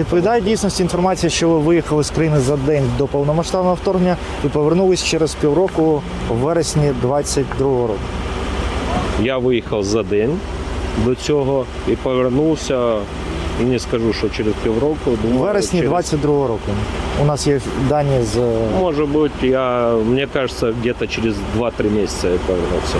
Відповідає дійсності інформація, що ви виїхали з країни за день до повномасштабного вторгнення і повернулись через півроку в вересні 22-го року. Я виїхав за день до цього і повернувся. І не скажу, що через півроку. У Думаю, вересні через... 22-го року. У нас є дані з Може бути, я, мені кажется, где-то через 2-3 місяці я повернувся.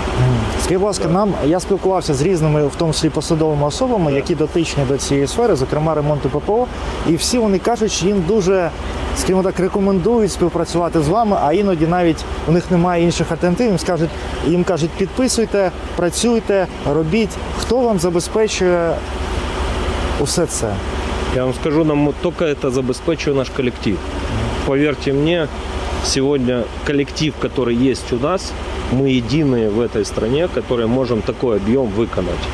Скажіть, будь ласка, нам я спілкувався з різними, в тому числі посадовими особами, які дотичні до цієї сфери, зокрема ремонту ППО, і всі вони кажуть, що їм дуже, скажімо так, рекомендують співпрацювати з вами, а іноді навіть у них немає інших альтернатив. Їм скажуть, їм кажуть, підписуйте, працюйте, робіть. Хто вам забезпечує усе це? Я вам скажу, нам только это забезпечує наш коллектив. Поверьте мне, сегодня коллектив, который есть у нас, мы единые в этой стране, которые можем такой объем виконати.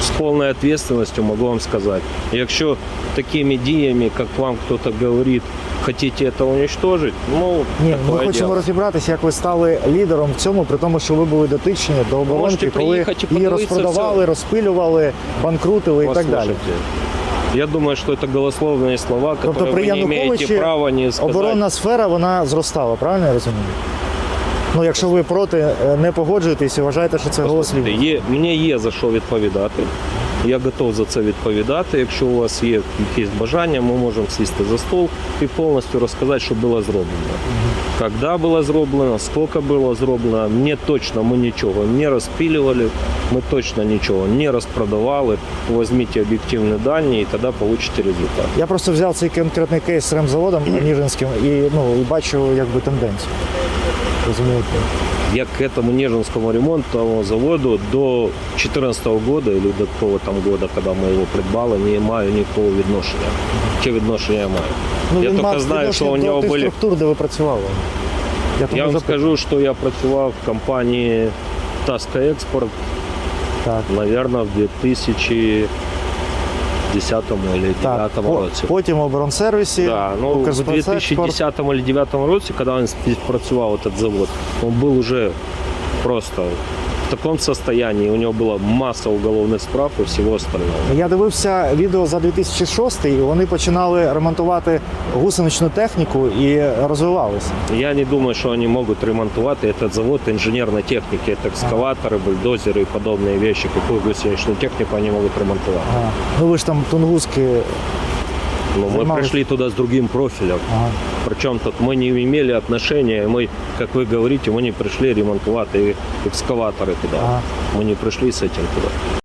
З повною ответственностью могу вам сказать. Якщо такими діями, як вам хтось говорить, хотите это уничтожить, ну, Ні, ми такое хочемо дело. розібратися, як ви стали лідером в цьому, при тому, що ви були дотичні до оборонки, Можете коли приїхати і її подивитися розпродавали, все. розпилювали, банкрутили і так далі. Послушайте, Я думаю, что это голословные слова, Тобто которые при вы не имеете Януковичі права не сказать. оборонна сфера вона зростала, правильно я розумію? Ну, якщо ви проти е, не погоджуєтесь і вважаєте, що це голос лівого. Є, мені є за що відповідати. Я готов за це відповідати. Якщо у вас є якісь бажання, ми можемо сісти за стол і повністю розказати, що було зроблено. Коли було зроблено, скільки було зроблено, не точно ми нічого не розпилювали, ми точно нічого не розпродавали. Візьміть об'єктивні дані і тоді отримаєте результат. Я просто взяв цей конкретний кейс з ремзаводом Ніжинським і, ну, і бачу якби тенденцію. Розумієте? я к этому Нежинскому ремонтному заводу до 2014 года или до того там года, когда мы его придбали, не имею никакого відношення. Чи відношення я маю? Ну, я він знаю, що у відношення нього структур, де ви працювали. тому Я вам скажу, что я працював в компании Таска Експорт, Так. мабуть, в 2000 10-му чи році. Потім у бронсервісі. Да, ну, в 2010 или 2009 році, коли він співпрацював цей завод, він був уже просто такому состоянии, у нього була маса уголовних справ і всього остального. Я дивився відео за 2006 і вони починали ремонтувати гусеничну техніку і розвивалися. Я не думаю, що вони можуть ремонтувати этот завод інженерної техніки, это екскаватори, бульдозери і подобні вещи, яку гусеничну техніку вони можуть ремонтувати. Ага. Ну ви ж там тунгуски. Но мы Занимались. пришли туда с другим профилем. Ага. Причем тут мы не имели отношения, мы, как вы говорите, мы не пришли ремонтувати экскаваторы туда. Ага. Мы не пришли с этим туда.